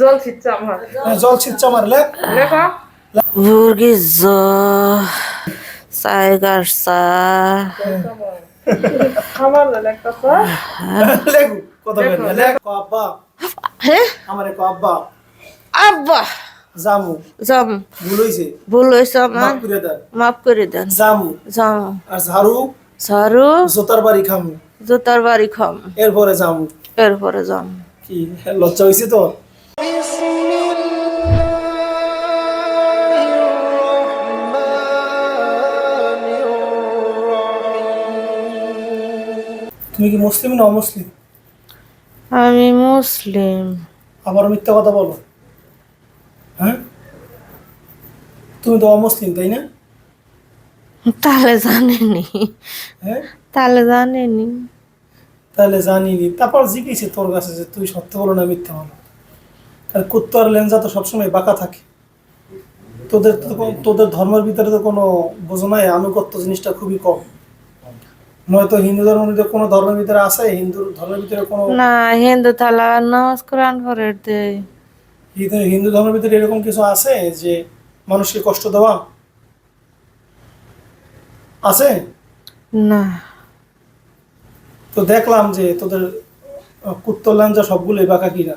জল ছিটছে আমার। হ্যাঁ, জল ছিটছে আমার লেখ লেখা। মুরগির জ সাইগার সা খাবার না লেখতেছ লেখু কথা বলি লেখ আব্বা। হ্যাঁ? আমারে ক আব্বা। আব্বা। জামু। জম। ভুল হইছে। ভুল আমার। মাফ করে দেন। মাফ করে দেন। জামু। যাও আর ঝাড়ু? ঝাড়ু। জোতার বাড়ি খামু। জুতার বাড়ি খাম। এরপরে জামু। এরপরে যাম কি লজ্জা হয়েছে তো তুমি কি মুসলিম না অমুসলিম? আমি মুসলিম। আবার মিথ্যা কথা বলো। হ্যাঁ? তুমি তো অমুসলিম তাই না? তাহলে জানেনি। হ্যাঁ? তাহলে জানেনি। তাহলে জানিনি। তারপর জিজ্ঞেসে তোর কাছে যে তুই সত্য বলো না মিথ্যা বলো। আর লেঞ্জা তো সবসময় বাঁকা থাকে। তোদের তো তোদের ধর্মের ভিতরে তো কোনো বোঝো নাই। আনুগত্য জিনিসটা খুবই কম। নয়তো হিন্দু ধর্মের ভিতরে কোনো ধর্মের ভিতরে আছে? হিন্দু ধর্মের ভিতরে কোনো না হিন্দু তালা নামাজ কোরআন পড়ে দেয় হিন্দু- ধর্মের ভিতরে এরকম কিছু আছে যে মানুষকে কষ্ট দেওয়া? আছে? না। তো দেখলাম যে তোদের আহ, কুত্তর লাঞ্জা সবগুলোই বাঁকা কিনা।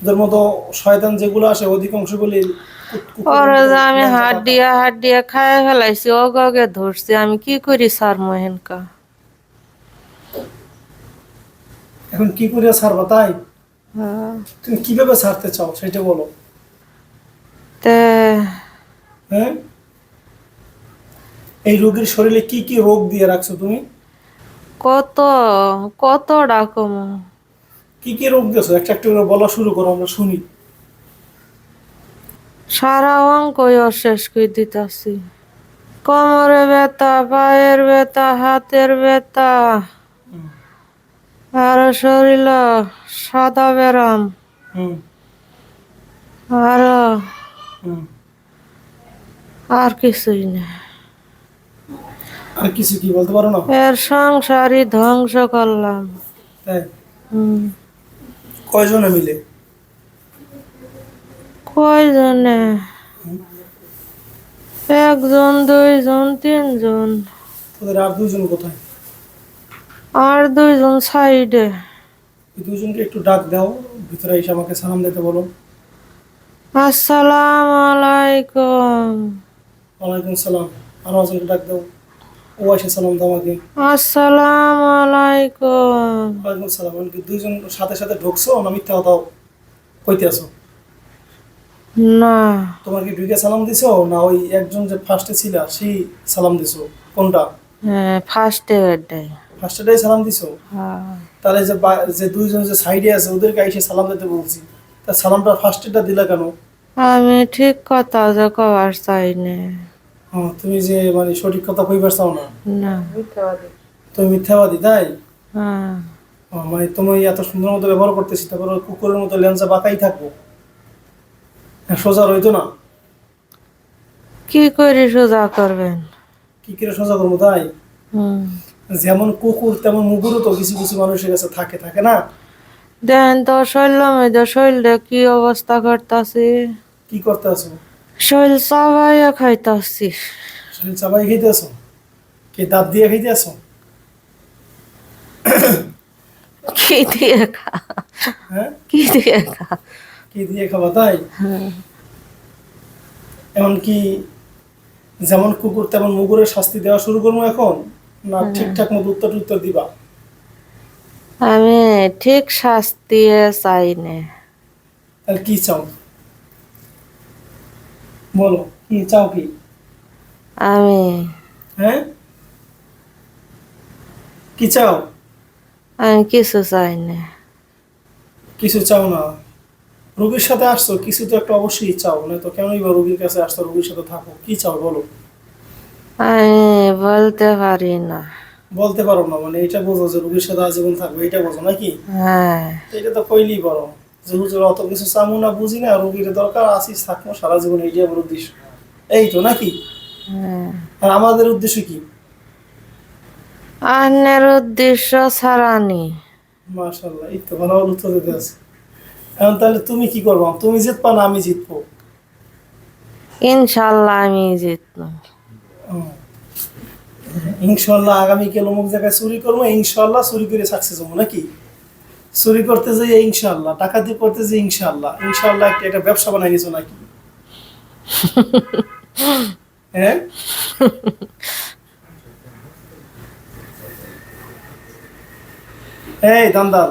তোদের মতো শয়তান যেগুলো আসে অধিকাংশগুলি আমি হাত দিয়া হাত দিয়া খায় ফেলাইছি ও গগে ধরছি আমি কি করি স্যার মোহেনকা? এখন কি করে ছাড়বা তাই? হ্যাঁ। তুমি কীভাবে ছাড়তে চাও সেটা বলো। তে হ্যাঁ? এই রোগীর শরীরে কি কি রোগ দিয়ে রাখছো তুমি? কত কত ডাকম। কি কি রোগ দিয়েছ? একটা একটা করে বলা শুরু করো আমরা শুনি। সারা অঙ্ক শেষ করে দিতাছি কোমরে ব্যথা পায়ের ব্যথা হাতের ব্যথা। আর শরীর সাদা ব্যারাম। হুম আর আর কিছুই না। আর কিছু কি বলতে পারো না? এর সংসারই ধ্বংস করলাম। তাই? কয়জনে মিলে? কয়জনে? একজন দুইজন তিনজন। তোদের আর দুইজন কোথায়? আর দুইজন সাইডে। এই দুইজনকে একটু ডাক দাও ভিতরে এসে আমাকে সালাম দিতে বলো। আসসালাম আলাইকুম। ওয়ালাইকুম সালাম। আরও একজনকে ডাক দাও। ও এসে সালাম দাও আমাকে। আসসালাম আলাইকুম। ওয়ালাইকুম সালাম। দুইজন সাথে সাথে ঢুকছো না মিথ্যা কথা কইতে আছো? না। তোমার কি ঢুকে সালাম দিছো? না ওই একজন যে ফার্স্টে ছিল সেই সালাম দিছো? কোনটা? হ্যাঁ ফার্স্ট ফার্স্টেটাই সালাম দিছো? হ্যাঁ। তাহলে যে যে দুইজন যে সাইডে আছে ওদেরকে এসে সালাম দিতে বলছি। তা সালামটা ফার্স্টেটা দিলা কেন? আমি ঠিক কথা যে কবার চাই না হ্যাঁ তুমি যে মানে সঠিক কথা কইবার চাও না? না। মিথ্যাবাদী। তুমি মিথ্যাবাদী তাই? হ্যাঁ। মানে তুমি এত সুন্দর মতো ব্যবহার করতেছি তারপর কুকুরের মতো লেন্সা বাঁকাই থাকব। হ্যাঁ, সোজা রইতো না? কি করে সোজা করবেন? কি করে সোজা করব তাই? যেমন কুকুর তেমন মুগুরও তো কিছু কিছু মানুষের কাছে থাকে থাকে না? দেন তো শৈল মধ্যে শৈলটা কি অবস্থা করতেছি? কি করতে আছো শৈল চাবাইয়া খাইতাছি। শরীর চাবাই খাইতে আছো কে দাঁত দিয়ে খাইতে কি দিয়ে খা? হ্যাঁ? কি দিয়ে খা? কি দিয়ে খাবা তাই? হ্যাঁ। এমনকি যেমন কুকুর তেমন মুগুরের শাস্তি দেওয়া শুরু করব এখন না ঠিকঠাক মতো উত্তর উত্তর দিবা? আমি ঠিক শাস্তি চাই না তাহলে কি চাও? বলো কি চাও কি? আমি হ্যাঁ? কি চাও? আমি কিছু চাই না কিছু চাও না? রোগীর সাথে আসছো কিছু তো একটা অবশ্যই চাও না তো কেনই বা রোগীর কাছে আসছো রোগীর সাথে থাকো কি চাও বলো? বলতে পারি না। বলতে পারো না মানে এটা বোঝো যে রোগীর সাথে আজীবন থাকবে এটা বোঝো নাকি? হ্যাঁ। এটা তো কইলেই পারো যে হুজুর অত কিছু চামু না বুঝি না রোগীর দরকার আসিস থাকব সারা জীবন এইটাই আমার উদ্দেশ্য। এই তো নাকি? হ্যাঁ। আর আমাদের উদ্দেশ্য কি? আন্যের উদ্দেশ্য ছাড়ানি মাশাল্লাহ এই তো ভালো ভালো উত্তর দিতে আছে। এখন তাহলে তুমি কি করব? তুমি জিতবা না আমি জিতবো? ইনশাল্লাহ আমি হুম। ইনশাল্লাহ আগামীকাল অমুক জায়গায় চুরি করব ইনশাল্লাহ চুরি করে সাকসেস হব নাকি? চুরি করতে যাই ইনশাল্লাহ ডাকাতি করতে যাই ইনশাল্লাহ ইনশাল্লাহ একটা একটা ব্যবসা বানাই নিছো নাকি? হ্যাঁ? এই দান্দাল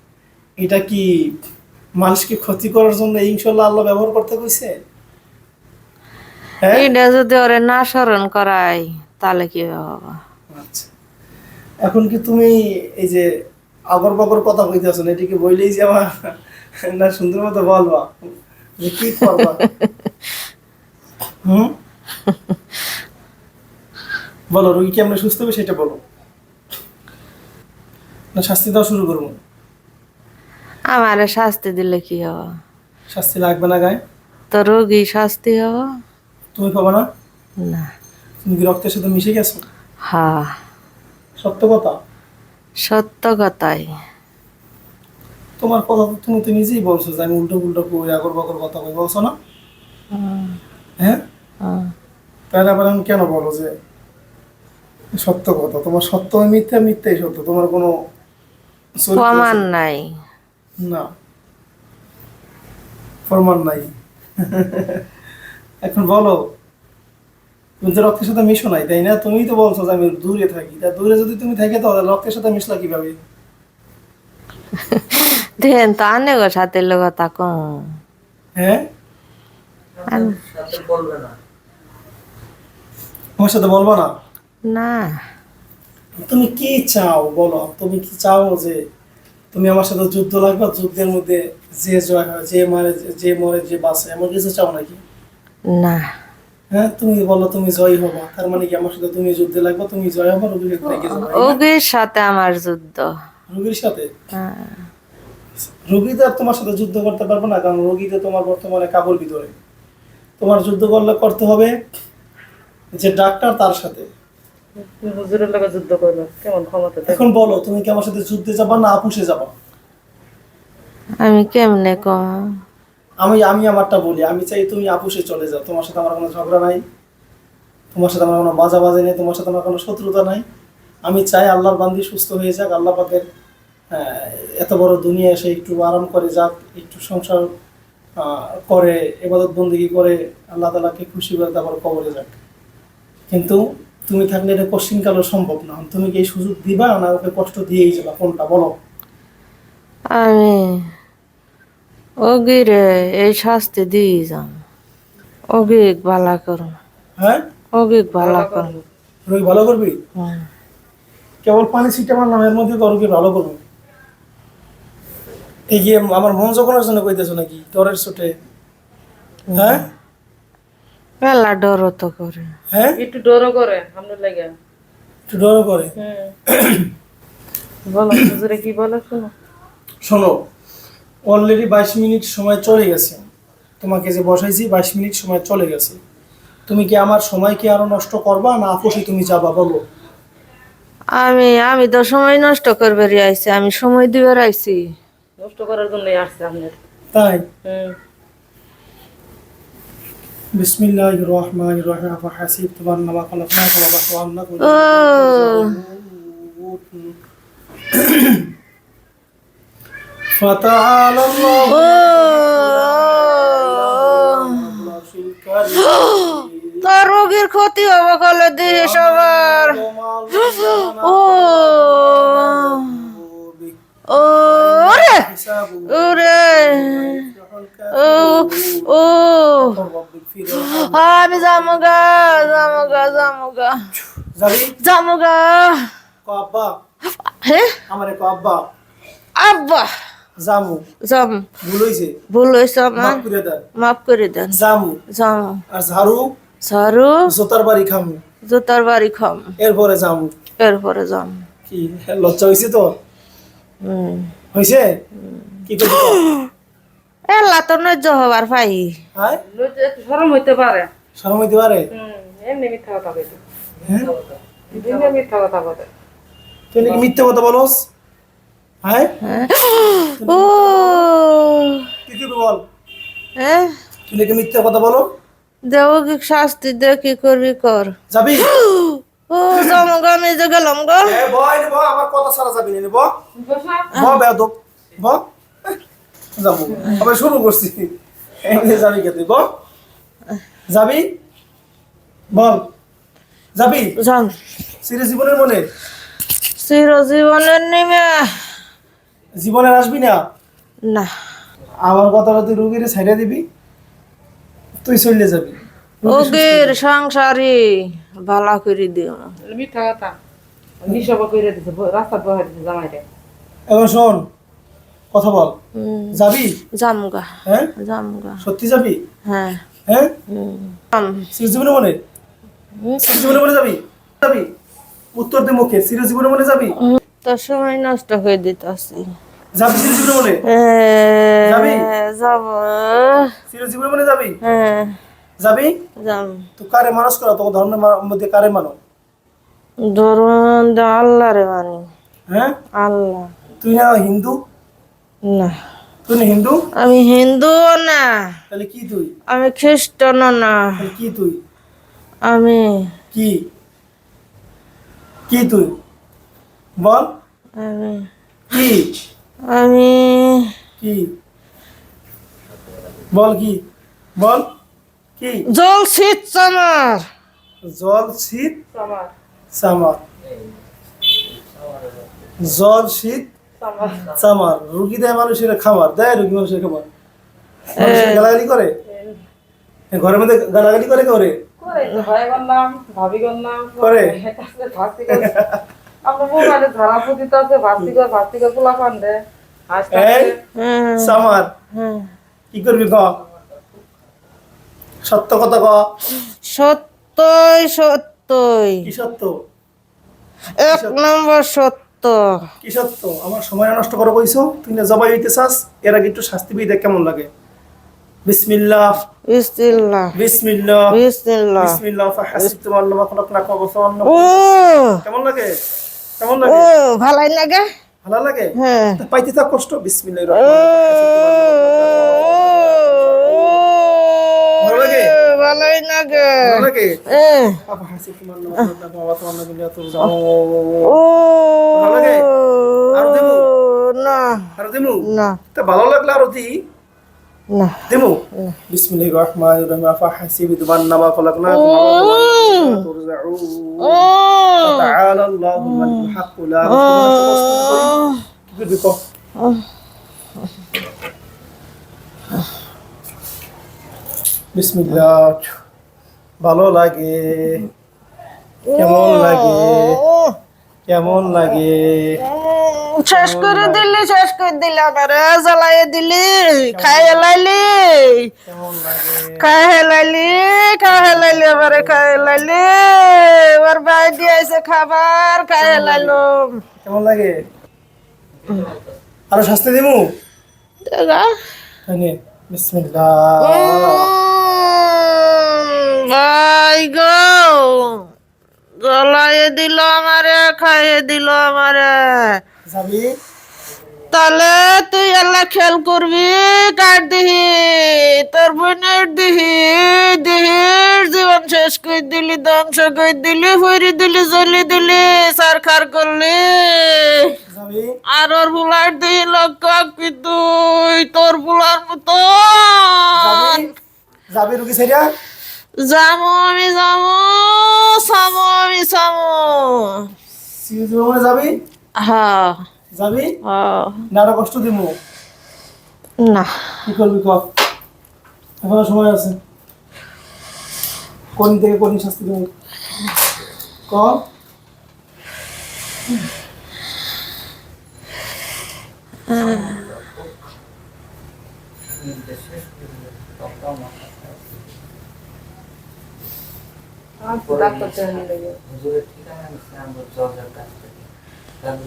এটা কি মানুষকে ক্ষতি করার জন্য এই ইনশাআল্লাহ আল্লাহ ব্যবহার করতে কইছে? হ্যাঁ? এটা যদি ওরে না স্মরণ করাই তাহলে কি হবে? আচ্ছা। এখন কি তুমি এই যে আগর বগর কথা কইতেছো এটা কি বইলেই যাওয়া না সুন্দর মতো বলবা। যে কি করবা? হুম? বলো রোগী কেমন সুস্থ হবে সেটা বলো। না শাস্তি দেওয়া শুরু করব। আমারে শাস্তি দিলে কি হবে? শাস্তি লাগবে না গায়ে? তো রোগী শাস্তি হবে? তুমি পাবা না? না। তুমি কি রক্তের সাথে মিশে গেছো? হ্যাঁ। সত্য কথা? সত্য কথাই। তোমার কথা তো তুমি তো নিজেই বলছো যে আমি উল্টো উল্টো কই আগর বগর কথা কই বলছো না? হুম, হ্যাঁ? হুম। তাহলে আবার আমি কেন বলো যে সত্য কথা? তোমার সত্য মিথ্যা মিথ্যাই সত্য। তোমার কোনো প্রমাণ নাই। না। প্রমাণ নাই। এখন বলো তুমি তো রক্তের সাথে মিশো নাই তাই না? তুমি তো বলছো যে আমি দূরে থাকি। তা দূরে যদি তুমি থাকে তাহলে রক্তের সাথে মিশলা কীভাবে? দেন তো আনে গো সাথে লোক তা কম। হ্যাঁ? আমার সাথে বলব না? না। তুমি কি চাও বলো? তুমি কি চাও যে তুমি আমার সাথে যুদ্ধ লাগবে যুদ্ধের মধ্যে যে জয় হয় যে মারে যে মরে যে বাঁচে এমন কিছু চাও নাকি? না। হ্যাঁ তুমি বলো তুমি জয় হবা। তার মানে কি আমার সাথে তুমি যুদ্ধে লাগবে তুমি জয় হবা রুগীর সাথে লেগে যাবে ওগির সাথে আমার যুদ্ধ। রুগীর সাথে? হ্যাঁ। রুগী তো আর তোমার সাথে যুদ্ধ করতে পারবে না কারণ রুগী তো তোমার বর্তমানে কাবুল ভিতরে। তোমার যুদ্ধ করলে করতে হবে যে ডাক্তার তার সাথে। তুমি হুজুরের লগে যুদ্ধ করবে কেমন ক্ষমতা এখন বলো তুমি কি আমার সাথে যুদ্ধে যাবা না আপুষে যাবা? আমি কেমনে কম? আমি আমি আমারটা বলি আমি চাই তুমি আপুসে চলে যাও। তোমার সাথে আমার কোনো ঝগড়া নাই তোমার সাথে আমার কোনো বাজা বাজে নেই তোমার সাথে আমার কোনো শত্রুতা নাই। আমি চাই আল্লাহর বান্দি সুস্থ হয়ে যাক আল্লাহ পাকের আহ, এত বড় দুনিয়া এসে একটু আরাম করে যাক একটু সংসার আহ, করে এবাদত বন্দিগি করে আল্লাহ তালাকে খুশি করে তারপর কবরে যাক। কিন্তু তুমি থাকলে এটা কশ্চিনকালও সম্ভব না। তুমি কি এই সুযোগ দিবা না ওকে কষ্ট দিয়েই যাবা? কোনটা বলো? আমি ওগিরে এই শাস্তি দিয়ে যাম। ওগিক ভালা করুন হ্যাঁ? ওগিক ভালা করুন রোগী ভালো করবি। কেবল পানি ছিটে মারলাম এর মধ্যে তরকে ভালো করব। এই গিয়ে আমার মন জোগানোর জন্য কইতেছো নাকি? তরের চোটে হ্যাঁ? মেলা ডর তো করে। হ্যাঁ? একটু ডরও করে আপনার লাগে। একটু ডর করে? বলো হুজুরে কি বলে শোনো। শোনো অলরেডি বাইশ মিনিট সময় চলে গেছে। তোমাকে যে বসাইছি বাইশ মিনিট সময় চলে গেছে। তুমি কি আমার সময় কি আরও নষ্ট করবা না আপোষে তুমি যাবা বলো। আমি আমি তো সময় নষ্ট করবে আইছি আমি সময় দিবার আইছি। নষ্ট করার জন্যই আসছে আপনার তাই? হুম। বিসমিল্লাহ রহমান রহিম হাসিব তোমার নামা খলকনাকুম ওয়া বাসওয়ান্নাকুম ও فتعالى الله ও في الكريم তোর রোগীর ক্ষতি হবে কলে দিয়ে সবার ও ও রে ওরে ও ও আমি জামুগা জামুগা জামুগা জামুগা ক আব্বা হ্যাঁ আমারে ক আব্বা আব্বা জামু যাম ভুল হয়েছে ভুল হয়েছে আমার মাফ করে দেন মাফ করে দেন জামু যাম আর ঝাড়ু ঝাড়ু জোতার বাড়ি খামু জুতার বাড়ি খাম এরপরে জামু এরপরে যাম কি লজ্জা হয়েছে তো হুম হয়েছে কি করবি এলা তো নজ্জ হবার পাই। সরম হইতে পারে। শরম হইতে পারে? এমনি মিথ্যা কথা কইতে। হ্যাঁ? মিথ্যা কথা। বলে। তুই নাকি মিথ্যে কথা বলস? হ্যাঁ। ও। কি বল? হ্যাঁ তুই নাকি মিথ্যে কথা বলো? দেও কি শাস্তি দে কি করবি কর। যাবি? ও যাম গো আমি যে গেলাম গো। এ বয় নিব আমার কথা ছাড়া যাবি বসা। ব ব যাব। আবার শুরু করছি। এমনি যাবি কে তুই? যাবি? বল। যাবি? যাম সিরিয়াস জীবনের মনে? চিরজীবনের নিমে জীবনের আসবি না? না। আমার কথাটা তুই রুগীরে ছাইড়া দিবি। তুই চলে যাবি। ওগের সংসারী ভালা করে দিও মিথ্যা কথা। নিঃসব করে দিছে রাস্তা বহাই দিছে জামাইরে। এখন শোন কথা বল। যাবি? যামগা। হ্যাঁ? যামগা। সত্যি যাবি? হ্যাঁ। হ্যাঁ? যাম। মনে? সিরিয়াস জীবনের মনে যাবি? যাবি? উত্তর দে মুখে। সিরিয়াস জীবনের মনে যাবি? তোর সময় নষ্ট করে দিতেছি। যাবি সিরিয়াস জীবনের মনে? যাবি? যাব। সিরিয়াস জীবনের মনে যাবি? হ্যাঁ। যাবি? যাম তো কারে মানুষ করা? তোকে ধর্মের মধ্যে কারে মানো? ধরুন আল্লাহ রে মানি। হ্যাঁ? আল্লাহ। তুই না হিন্দু? না। না হিন্দু? আমি হিন্দু না। তাহলে কি তুই? আমি খ্রিস্টান না। কি তুই? আমি কি? কি তুই? বল। আমি কি? আমি কি? বল কি? বল। কি? জল শীত চামার। জল শীত সামার চামার। জল শীত সামার চামার রুগী দেয় মানুষের খাবার দেয় রুগী মানুষের খাবার মানুষের গালাগালি করে? ঘরের মধ্যে গালাগালি করে করে হ্যাঁ হ্যাঁ করবি ক? সত্য কথা ক? সত্যই সত্যই। কি সত্য? এক নম্বর সত্য। কি সত্য আমার সময় নষ্ট করে কইছো? তুই না জবাই হইতে চাস এর আগে একটু শাস্তি পেয়ে দেখ কেমন লাগে। বিসমিল্লাহ। বিসমিল্লাহ। বিসমিল্লাহ। বিসমিল্লাহ। বিসমিল্লাহ ফাহাসিবতুম আন্নামা খালাকনাকুম ওয়া ও! কেমন লাগে? কেমন ও লাগে ভালাই লাগে? ভালো লাগে? হ্যাঁ। পাইতে থাক কষ্ট। বিসমিল্লাহির ও! ভালো lain lagi. Eh. Apa hasil kemarin nonton bawa tuan lagi lihat tuh. Oh. Oh. lagi. Arutimu. Nah. Arutimu. Nah. Tapi balon lagi laruti. Nah. Timu. Nah. Bismillahirrahmanirrahim. Apa hasil itu mana bawa tuan lagi lihat tuh. Oh. Taala Allah menghakulah. Oh. Gitu kok. Oh. বিসমিল্লাহ। ভালো লাগে। কেমন লাগে? কেমন লাগে? শেষ করে দিলি শেষ করে দিলি আমার জ্বালাই দিলি খাই লাইলি কেমন লাগে? খাই লাইলি খাই লাইলি আমার খাই লাইলি এবার বাই দিয়েছে খাবার খাই লাইলাম কেমন লাগে? আরও শাস্তি দিমু? দেখা ভাই গো গলায় দিল আমারে খাইয়ে দিল আমারে। যাবি তাহলে তুই আল্লাহ খেয়াল করবি কার দিহি? তোর বোনের দিহি দিহির জীবন শেষ করে দিলি ধ্বংস করে দিলি হইরি দিলি জ্বলি দিলি সারখার করলি। আর ওর বুলার দিহি লক্ষ্য কি তুই? তোর বুলার মতো যাবি? সেরিয়া যাব আমি যাব সামো আমি সামো যাবি? হ্যাঁ। যাবি না আরও কষ্ট দিমু? না। কি করবি ক এখনও সময় আছে। কোন থেকে কোন শাস্তি দেবো? ক ডাক্তার চেয়ে নিয়ে যাবে। হুজুরের ঠিকানা আমার জজের কাছ থেকে দাদু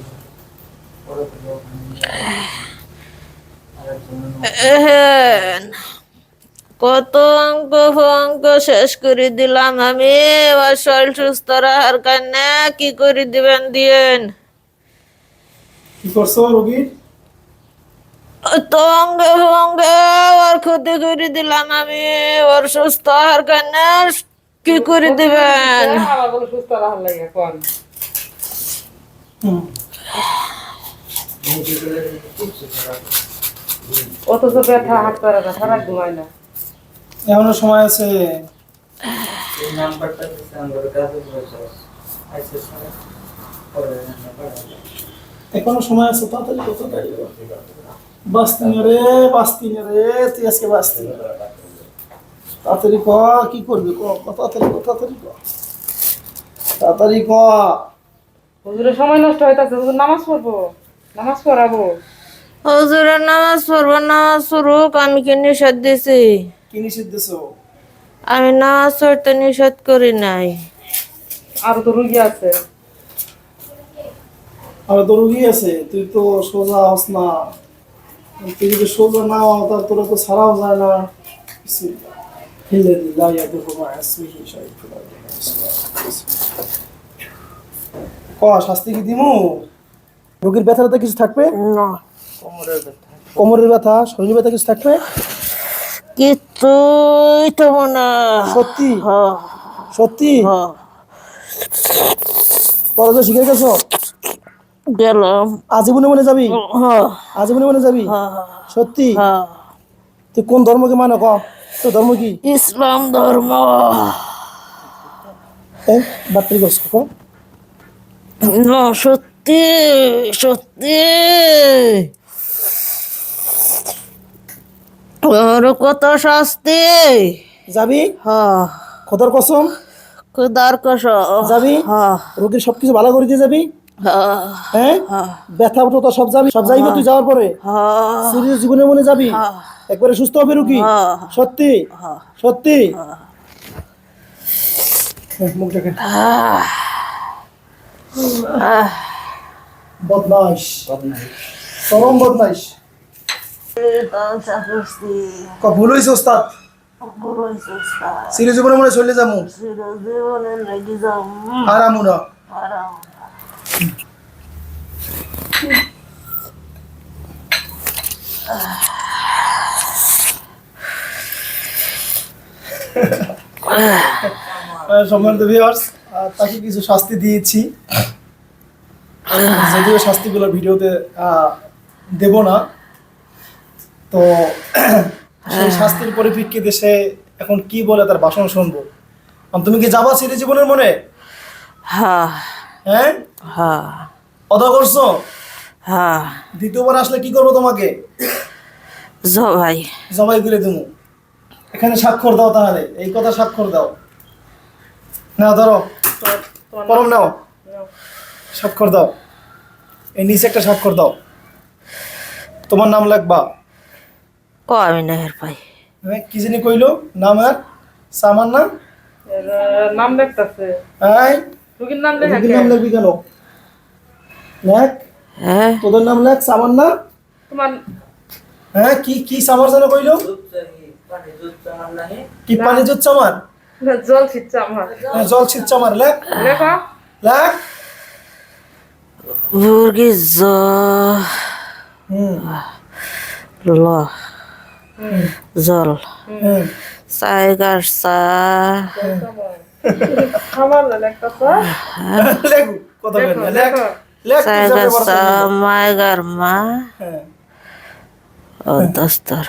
কত অঙ্ক অঙ্ক শেষ করে দিলাম আমি। এবার শরীর সুস্থ রাখার কারণে কি করে দিবেন দিয়েন? কি করছ রোগীর তো অঙ্গে অঙ্গে ওর ক্ষতি করে দিলাম আমি। ওর সুস্থ হওয়ার কারণে কি করে দিবেন? সুস্থ রাখার লাগে এখন হুম মেডিকেলের কিছু খারাপ অথচ ব্যথা হাত পারে না সারা ঘুমায় না। এখনও সময় আছে? নাম্বারটা নাম্বার এখনও সময় আছে? তাড়াতাড়ি কত রে রে তুই আজকে বাস্তি তাড়াতাড়ি ক কি করবি ক? ক, তাড়াতাড়ি ক তাড়াতাড়ি ক। তাড়াতাড়ি ক। হুজুরের সময় নষ্ট হইতাছে হুজুর নামাজ পড়ব। নামাজ পড়াবো। হজুরের নামাজ পড়ব নামাজ পড়ুক আমি কি নিষেধ দিছি? কি নিষেধ দিছো? আমি নামাজ পড়তে নিষেধ করি নাই। আরও তো রুগী আছে। আর তো রুগী আছে তুই তো সোজা হস না। তুই যদি সোজা না হও তা তোরা তো ছাড়াও যায় না। ক শাস্তি কি দিমু? রোগীর ব্যথাটা কিছু থাকবে? না। কোমরের ব্যথা। শরীরের ব্যথা কিছু থাকবে? কিছুই তো না। সত্যি? হ্যাঁ সত্যি? হ্যাঁ পরে শিখে গেছো? গেলাম। আজীবনে মনে যাবি? হ্যাঁ আজীবনে মনে যাবি? হ্যাঁ সত্যি? হ্যাঁ তুই কোন ধর্মকে মানে ক? তোর ধর্ম কি? ইসলাম ধর্ম। বাত্রি করছ ক না সত্যি সত্যি ওর কত শাস্তি। যাবি? হ্যাঁ। খোদার কসম? খুদার কষ যাবি? হ্যাঁ। রোগীর সবকিছু ভালো করে দিয়ে যাবি? হ্যাঁ। হ্যাঁ? ব্যথা উঠো তো সব যাবি সব যাইবে তুই যাওয়ার পরে। হ্যাঁ। সিরিয়াস জীবনে মনে যাবি? একবারে সুস্থ হবে রুগী? হ্যাঁ। সত্যি? সত্যি? হ্যাঁ, মুখ দেখে। বদমাইশ। চরম বদমাইশ। ভুল হয়েছে ওস্তাদ? সিরিয়াস জীবনে মনে চলে যাব। আরামু না। সম্মানিত ভিউয়ার্স তাকে কিছু শাস্তি দিয়েছি। যদিও শাস্তিগুলো ভিডিওতে দেব না তো সেই শাস্তির পরিপ্রেক্ষিতে সে এখন কি বলে তার ভাষণ শুনব? তুমি কি যাবা সিরি জীবনের মনে? হ্যাঁ। হ্যাঁ? হ্যাঁ। অদা করছ? হ্যাঁ। দ্বিতীয়বার আসলে কি করব তোমাকে? জবাই জবাই করে দেবো। এখানে স্বাক্ষর দাও তাহলে এই কথা স্বাক্ষর দাও। না ধরো কলম নাও। স্বাক্ষর দাও। এই নিচে একটা স্বাক্ষর দাও। তোমার নাম লাগবা ক আমি নেহের পাই? হ্যাঁ কি জানি কইলো? নাম আর? সামান নাম নাম দেখতেছে হ্যাঁ রুগীর নাম লেখা রুগীর নাম লিখবি কেন? লেখ। হ্যাঁ। তোদের নাম লেখ সামান না? তোমার হ্যাঁ কি কি সামার যেন কইলো? কি পানি জুত চামার জল ছিটছে আমার। হ্যাঁ, জল ছিট চামার লেখ। লেখা। লেখ। জ ল জল সাইগার সা সাইগার সা মাইগার মা ও দস্তর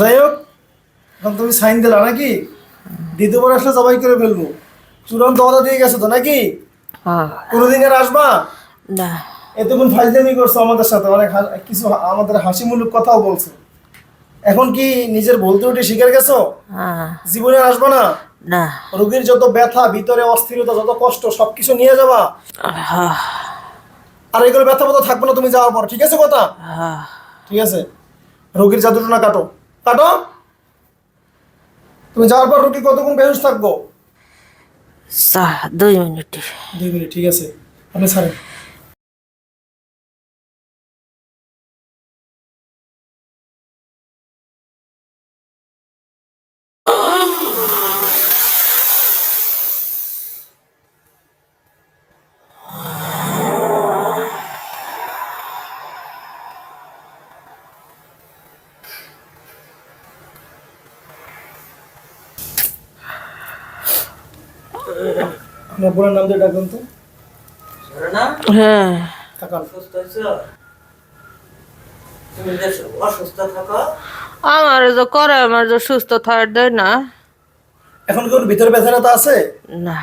যাই হোক তুমি সাইন দিলা নাকি? দ্বিতীয়বার আসলে সবাই করে ফেলব। চূড়ান্ত অর্ডার দিয়ে গেছো তো নাকি? হ্যাঁ। কোনোদিন আর আসবা? না। এতক্ষণ ফাইজলামি করছ আমাদের সাথে অনেক কিছু আমাদের হাসিমূলক কথাও বলছো। এখন কি নিজের বলতে উঠে শিখে গেছো? হ্যাঁ। জীবনে আসবা না? না। রোগীর যত ব্যথা ভিতরে অস্থিরতা যত কষ্ট সবকিছু নিয়ে যাবা? হ্যাঁ। আর এগুলো ব্যথা ব্যথা থাকবে না তুমি যাওয়ার পর ঠিক আছে কথা? ঠিক আছে। রোগীর জাদুটনা কাটো। কাটো? তুমি যাওয়ার পর রোগী কতক্ষণ বেহুশ থাকব? দুই মিনিট দুই মিনিট ঠিক আছে। আপনি ছাড়েন। আপনার বোনের নাম দিয়ে ডাকবেন তো? হ্যাঁ। তাকান সুস্থ তুমি অসুস্থ থাকো। আমার যে করে আমার যে সুস্থ থাকার দেয় না। এখন কোন ভিতরে ব্যথা ব্যথা আছে? না।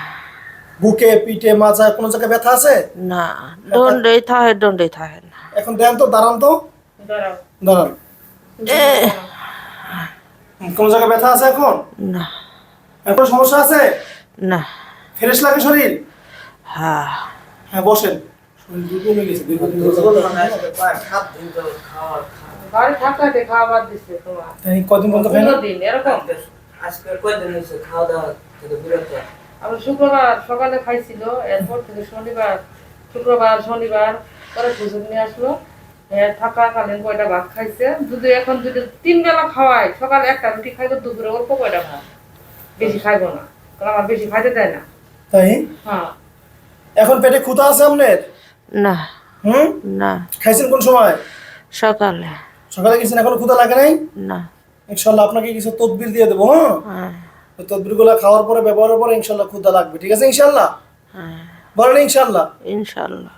বুকে পিঠে মাথায় কোনো জায়গায় ব্যথা আছে? না। দণ্ডেই থাকে দণ্ডেই থাকে না। এখন দেন তো দাঁড়ান তো। দাঁড়ান। কোনো জায়গায় ব্যথা আছে এখন? না। এখন সমস্যা আছে? না। ফ্রেশ লাগে শরীর? হ্যাঁ। হ্যাঁ বসেন। শরীর দুর্বল হয়ে গেছে দীর্ঘদিন ধরে বলল না আজকে কয়েক সাত দিন তো খাওয়ার খাওয়া বাড়ি থাকাতে খাওয়া বাদ দিচ্ছে তোমার কদিন পর্যন্ত খাই দিন এরকম? আজকে কয়দিন হয়েছে খাওয়া দাওয়া থেকে বিরত? আমরা শুক্রবার সকালে খাইছিল এরপর থেকে শনিবার শুক্রবার শনিবার পরে সুযোগ নিয়ে আসলো। হ্যাঁ থাকাকালীন কয়টা ভাত খাইছে যদি এখন যদি তিন বেলা খাওয়াই সকালে একটা রুটি খাইবো দুপুরে অল্প কয়টা ভাত? বেশি খাইবো না কারণ আমার বেশি খাইতে দেয় না। তাই? হ্যাঁ। এখন পেটে ক্ষুধা আছে আপনার? না। হুম? না। খাইছেন কোন সময়? সকালে। সকালে গেছেন এখনও ক্ষুধা লাগে নাই? না। ইনশাল্লাহ আপনাকে কিছু তদবির দিয়ে দেবো হ্যাঁ? হ্যাঁ। তদবিরগুলো খাওয়ার পরে ব্যবহারের পরে ইনশাল্লাহ ক্ষুধা লাগবে ঠিক আছে ইনশাল্লাহ? হ্যাঁ। বলেন ইনশাল্লাহ? ইনশাল্লাহ।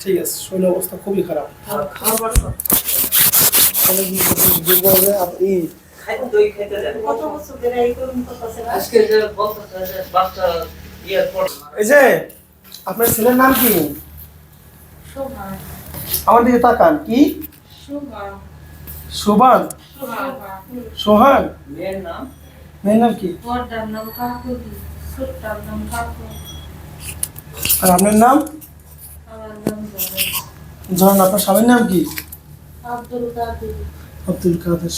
ঠিক আছে শরীর অবস্থা খুবই খারাপ। হয়ে আজকে যে বাচ্চা এই যে আপনার ছেলের নাম কি? আমার দিকে তাকান। কি? সুবান। সোহান। মেয়ের নাম? মেয়ের নাম কি? আর আপনার নাম? ঝর্ণা আপনার স্বামীর নাম কি? আব্দুল কাদের। আব্দুল কাদের।